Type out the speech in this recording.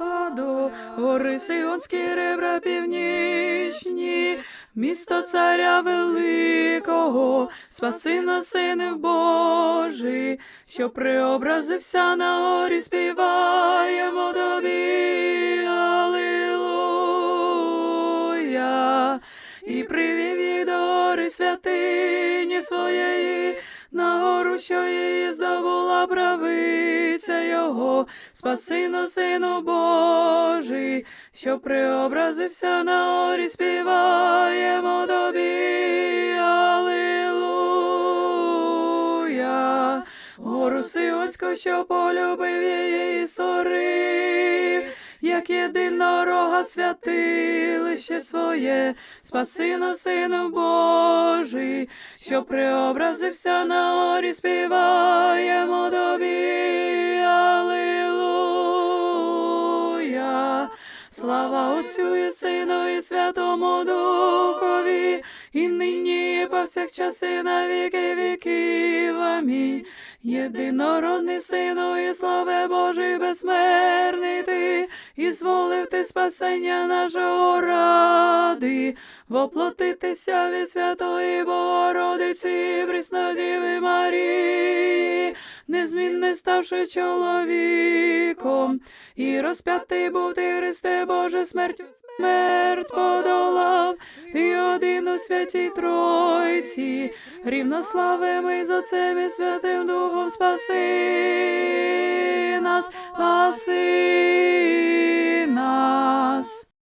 Господу, гори Сионські ребра північні, місто царя великого, спаси нас, сини Божий, що преобразився на горі, співаємо тобі, Алілуя, і привів їх до гори святині своєї, на гору, що її здобула правиця його, спаси нас, сину Божий, що преобразився на горі, співаємо тобі, Алілуя. Гору Сионську, що полюбив її сорив, як єдинорога святилище своє, спаси нас, сину Божий, що преобразився на горі, співаємо тобі, Алілуя. Слава Отцю і Сину і Святому Духові, і нині і повсякчас і на віки віків. Амінь. Єдинородний Сину і славе Божий безсмертний ти, і зволив ти спасення нашого ради, воплотитися від Святої Богородиці, Преснодіви Марії, незмінне ставши чоловіком, і розп'ятий був ти, Христе Боже, смертю смерть подолав, ти один у святій Тройці, рівнославими з Отцем і Святим Духом спаси нас, спаси.